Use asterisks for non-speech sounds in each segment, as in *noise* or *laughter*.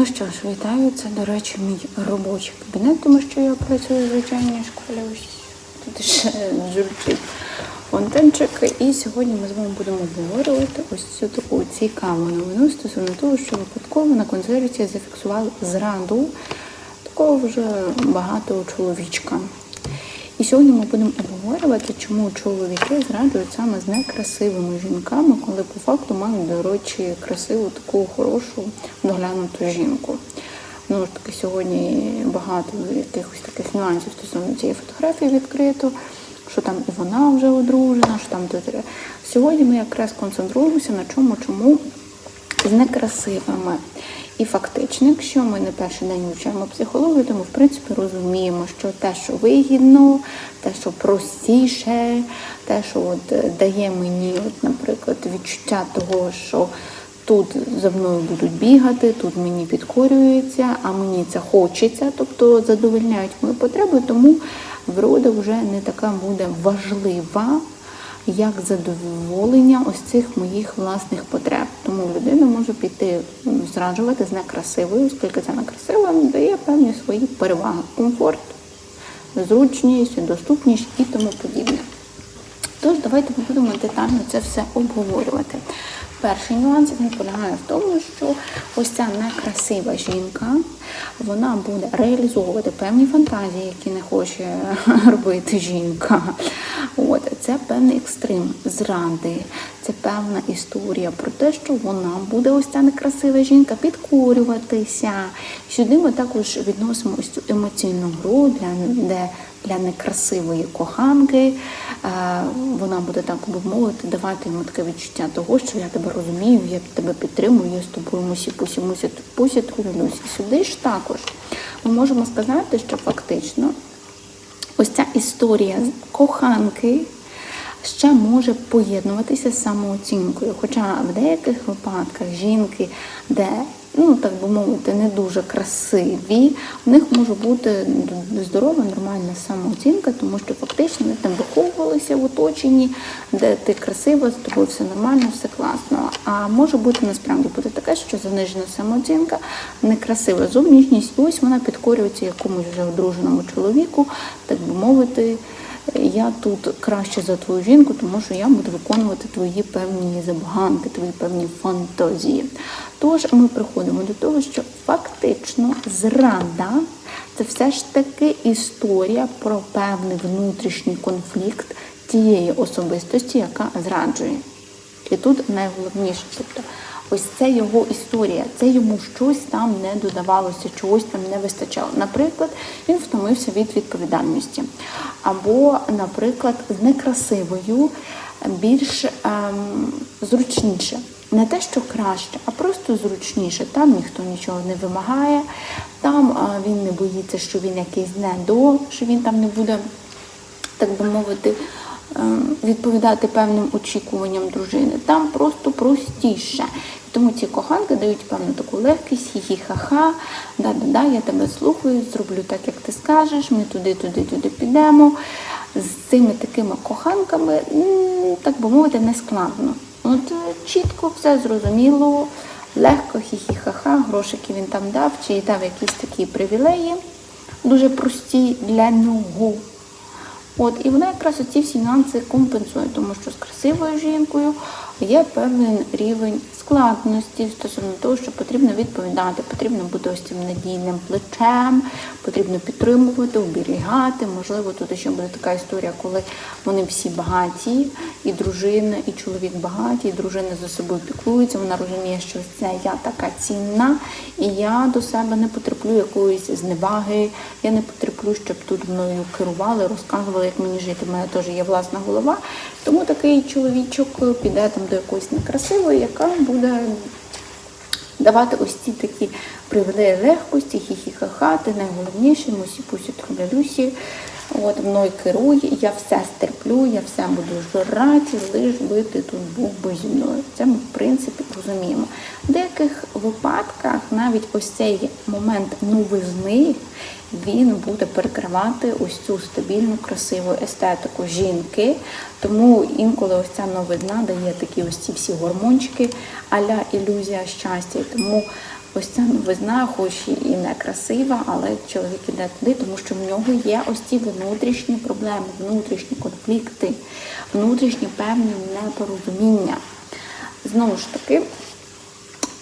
Ну що ж, вітаю. Це, до речі, мій робочий кабінет, тому що я працюю в звичайній школі. Ось тут ще журчить фонтанчик. І сьогодні ми з вами будемо обговорювати ось цю таку цікаву новину стосовно того, що випадково на концерті зафіксували зраду такого вже багатого чоловічка. І сьогодні ми будемо обговорювати, чому чоловіки зраджують саме з некрасивими жінками, коли по факту мають, до речі, красиву, таку хорошу, доглянуту жінку. Ну ж таки, сьогодні багато якихось таких нюансів стосовно цієї фотографії відкрито, що там і вона вже одружена, що там тут. Сьогодні ми якраз концентруємося на чому, чому з некрасивими. І фактично, якщо ми не перший день вивчаємо психологію, то ми в принципі розуміємо, що те, що вигідно, те, що простіше, те, що от е, дає мені, от, наприклад, відчуття того, що тут за мною будуть бігати, тут мені підкорюється, а мені це хочеться, тобто задовольняють мої потреби, тому врода вже не така буде важлива як задоволення ось цих моїх власних потреб. Тому людина може піти зраджувати з некрасивою, оскільки це некрасива, дає певні свої переваги, комфорт, зручність, доступність і тому подібне. Тож давайте ми будемо детально це все обговорювати. Перший нюанс він полягає в тому, що ось ця некрасива жінка, вона буде реалізовувати певні фантазії, які не хоче *laughs* робити жінка. От це певний екстрим зради, це певна історія про те, що вона буде ось ця некрасива жінка підкорюватися. Сюди ми також відносимо ось цю емоційну гру, де для некрасивої коханки. Е, Вона буде так би мовити, давати йому таке відчуття того, що я тебе розумію, я тебе підтримую, я з тобою мусі пусі мусі пусі трулюсь. Сюди ж також ми можемо сказати, що фактично ось ця історія коханки. Ще може поєднуватися з самооцінкою. Хоча в деяких випадках жінки, де, ну так би мовити, не дуже красиві, в них може бути здорова, нормальна самооцінка, тому що фактично вони там виховувалися в оточенні, де ти красива, з тобою все нормально, все класно. А може бути насправді бути таке, що занижена самооцінка, некрасива зовнішність, і ось вона підкорюється якомусь вже одруженому чоловіку, так би мовити я тут краще за твою жінку, тому що я буду виконувати твої певні забаганки, твої певні фантазії. Тож ми приходимо до того, що фактично зрада це все ж таки історія про певний внутрішній конфлікт тієї особистості, яка зраджує. І тут найголовніше, тобто ось це його історія, це йому щось там не додавалося, чогось там не вистачало. Наприклад, він втомився від відповідальності. Або, наприклад, з некрасивою більш ем, зручніше. Не те, що краще, а просто зручніше. Там ніхто нічого не вимагає, там а, він не боїться, що він якийсь не до, що він там не буде, так би мовити, відповідати певним очікуванням дружини. Там просто простіше. Тому ці коханки дають певну таку легкість, хі-хі-ха-ха, да-да-да, я тебе слухаю, зроблю так, як ти скажеш, ми туди, туди, туди підемо. З цими такими коханками, так би мовити, не складно. От е, чітко все зрозуміло, легко, хі-хі-ха-ха, грошики він там дав, чи дав якісь такі привілеї, дуже прості для нього. От, і вона якраз оці всі нюанси компенсує, тому що з красивою жінкою є певний рівень складності стосовно того, що потрібно відповідати, потрібно бути ось цим надійним плечем, потрібно підтримувати, оберігати. Можливо, тут ще буде така історія, коли вони всі багаті, і дружина, і чоловік багаті, і дружина за собою піклується. Вона розуміє, що це я така цінна, і я до себе не потерплю якоїсь зневаги. Я не потерплю, щоб тут мною керували, розказували, як мені жити. У мене теж є власна голова. Тому такий чоловічок піде там до якоїсь некрасивої, яка буде давати ось ці такі привілеї легкості, хі-хі-ха-ха, ти найголовніше, мусі пусі трулялюсі. От мною керує, я все стерплю, я все буду жрати, лиш би ти тут був би зі мною. Це ми, в принципі, розуміємо. В деяких випадках навіть ось цей момент новизни він буде перекривати ось цю стабільну, красиву естетику жінки. Тому інколи ось ця новизна дає такі ось ці всі гормончики, аля ілюзія щастя. Тому ось ця новизна, хоч і не красива, але чоловік іде туди, тому що в нього є ось ці внутрішні проблеми, внутрішні конфлікти, внутрішні певні непорозуміння. Знову ж таки,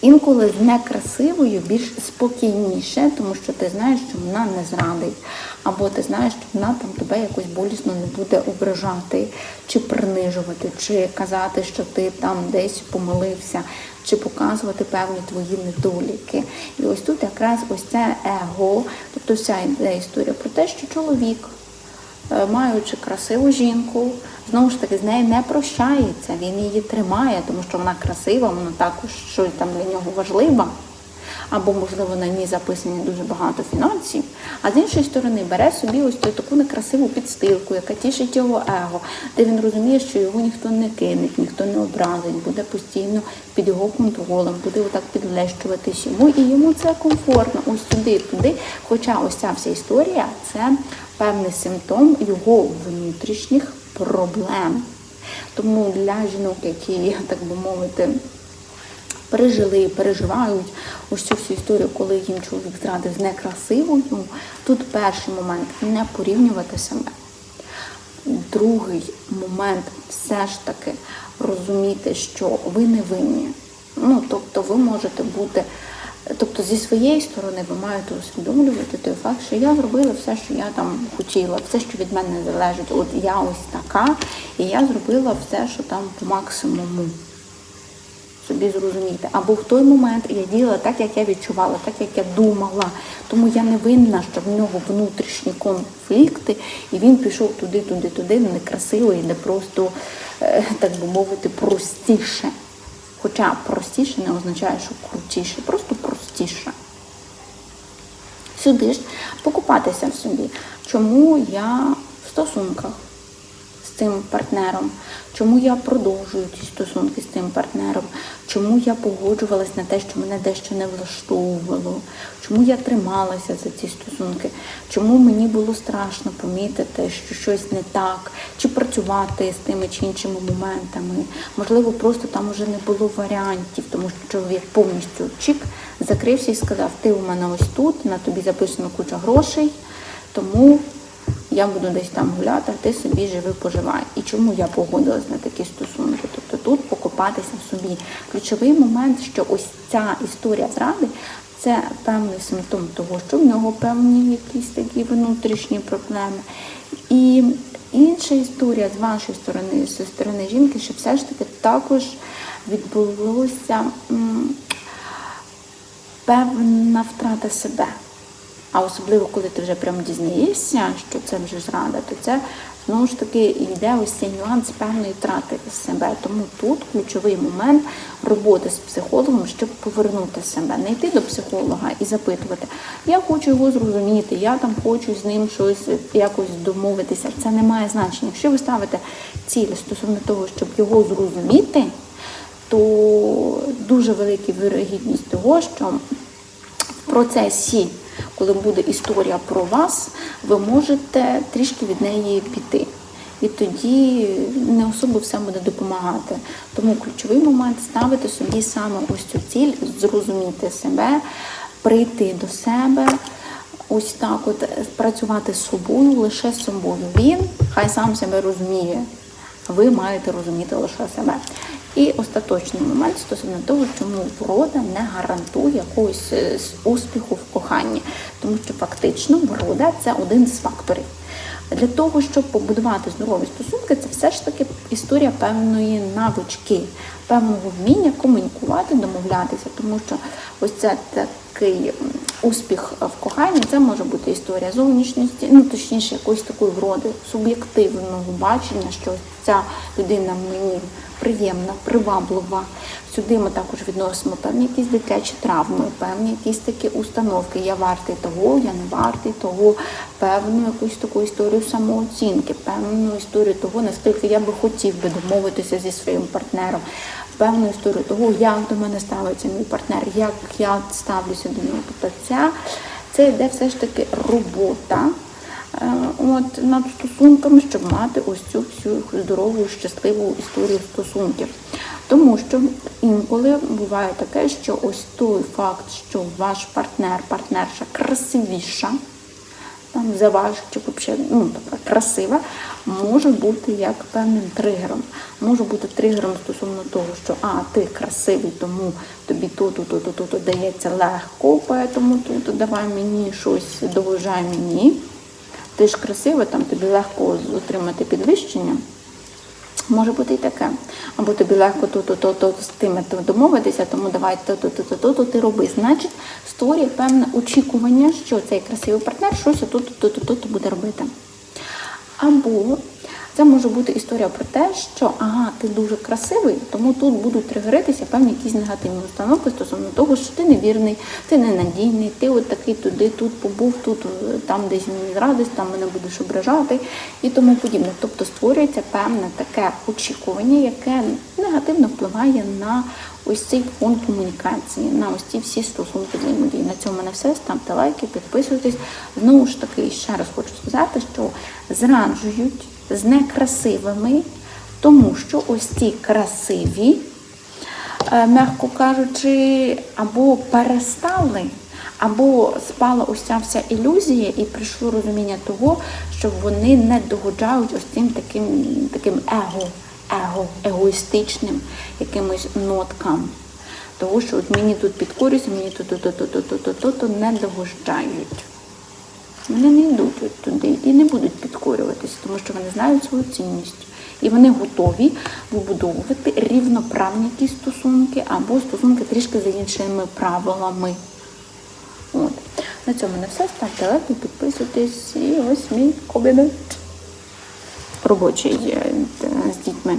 Інколи з некрасивою більш спокійніше, тому що ти знаєш, що вона не зрадить, або ти знаєш, що вона там тебе якось болісно не буде ображати, чи принижувати, чи казати, що ти там десь помилився, чи показувати певні твої недоліки. І ось тут якраз ось це его, тобто вся йде історія про те, що чоловік маючи красиву жінку, знову ж таки з нею не прощається, він її тримає, тому що вона красива, вона також щось там для нього важлива. Або, можливо, на ній записані дуже багато фінансів, а з іншої сторони бере собі ось таку некрасиву підстилку, яка тішить його его, де він розуміє, що його ніхто не кине, ніхто не образить, буде постійно під його контролем, буде отак підлещуватись йому, і йому це комфортно, ось сюди, туди. Хоча ось ця вся історія це певний симптом його внутрішніх проблем. Тому для жінок, які, так би мовити, пережили, переживають ось цю всю історію, коли їм чоловік зрадив з некрасивою. Тут перший момент не порівнювати себе. Другий момент все ж таки розуміти, що ви не винні. Ну, тобто ви можете бути, тобто зі своєї сторони ви маєте усвідомлювати той факт, що я зробила все, що я там хотіла, все, що від мене залежить. От я ось така, і я зробила все, що там по максимуму собі зрозуміти. Або в той момент я діяла так, як я відчувала, так як я думала. Тому я не винна, що в нього внутрішні конфлікти, і він пішов туди, туди, туди, некрасиво і не просто, е, так би мовити, простіше. Хоча простіше не означає, що крутіше, просто простіше. Сюди ж покупатися в собі. Чому я в стосунках? З цим партнером, чому я продовжую ці стосунки з цим партнером, чому я погоджувалась на те, що мене дещо не влаштовувало, чому я трималася за ці стосунки, чому мені було страшно помітити, що щось не так, чи працювати з тими чи іншими моментами. Можливо, просто там уже не було варіантів, тому що чоловік повністю чик закрився і сказав: Ти у мене ось тут, на тобі записано куча грошей, тому я буду десь там гуляти, а ти собі живи, поживай. І чому я погодилась на такі стосунки? Тобто тут покопатися в собі. Ключовий момент, що ось ця історія зради це певний симптом того, що в нього певні якісь такі внутрішні проблеми. І інша історія з вашої сторони, зі сторони жінки, що все ж таки також відбулося м, певна втрата себе. А особливо, коли ти вже прям дізнаєшся, що це вже зрада, то це знову ж таки йде ось цей нюанс певної втрати себе. Тому тут ключовий момент роботи з психологом, щоб повернути себе, не йти до психолога і запитувати, я хочу його зрозуміти, я там хочу з ним щось якось домовитися. Це не має значення. Якщо ви ставите ціль стосовно того, щоб його зрозуміти, то дуже велика вирогідність того, що в процесі коли буде історія про вас, ви можете трішки від неї піти. І тоді не особо все буде допомагати. Тому ключовий момент ставити собі саме ось цю ціль, зрозуміти себе, прийти до себе, ось так от працювати з собою, лише з собою. Він хай сам себе розуміє. Ви маєте розуміти лише себе. І остаточний момент стосовно того, чому врода не гарантує якогось е, успіху в коханні, тому що фактично врода це один з факторів. Для того, щоб побудувати здорові стосунки, це все ж таки історія певної навички, певного вміння комунікувати, домовлятися, тому що ось це такий успіх в коханні, це може бути історія зовнішності, ну точніше, якоїсь такої вроди, суб'єктивного бачення, що ця людина мені приємна, приваблива. Сюди ми також відносимо певні якісь дитячі травми, певні якісь такі установки. Я вартий того, я не вартий того, певну якусь таку історію самооцінки, певну історію того, наскільки я би хотів би домовитися зі своїм партнером, певну історію того, як до мене ставиться мій партнер, як я ставлюся до нього. Тобто ця, це йде все ж таки робота. Е, от над стосунками, щоб мати ось цю всю здорову, щасливу історію стосунків. Тому що інколи буває таке, що ось той факт, що ваш партнер, партнерша красивіша, там за ваш чи взагалі ну, така красива, може бути як певним тригером. Може бути тригером стосовно того, що а, ти красивий, тому тобі то, то, то, то, то, то дається легко, тому тут давай мені щось, доважай мені. Ти ж красива, там тобі легко отримати підвищення. Може бути і таке. Або тобі легко то, то, то, то з тими домовитися, тому давай то, то, то, то, то, то ти роби. Значить, створює певне очікування, що цей красивий партнер щось то, то, то, то, то, то буде робити. Або це може бути історія про те, що ага, ти дуже красивий, тому тут будуть тригеритися певні якісь негативні установки стосовно того, що ти невірний, ти ненадійний, ти от такий туди, тут побув, тут е, там десь мені зрадиш, там мене будеш ображати і тому подібне. Тобто створюється певне таке очікування, яке негативно впливає на ось цей фон комунікації, на ось ці всі стосунки взаємодії. На цьому на все. Ставте лайки, підписуйтесь. Знову ж таки, ще раз хочу сказати, що зраджують з некрасивими, тому що ось ці красиві, е, м'яко кажучи, або перестали, або спала ось ця вся ілюзія, і прийшло розуміння того, що вони не догоджають ось цим таким, таким его, его, егоїстичним якимось ноткам. Тому що от мені тут підкорюється, мені тут то, то, то, то, то, то, то, то не догоджають. Вони не йдуть от туди і не будуть підкорюватися, тому що вони знають свою цінність. І вони готові вибудовувати рівноправні якісь стосунки або стосунки трішки за іншими правилами. От. На цьому не все. Ставте лайки, підписуйтесь. І ось мій кабінет робочий е, з дітьми.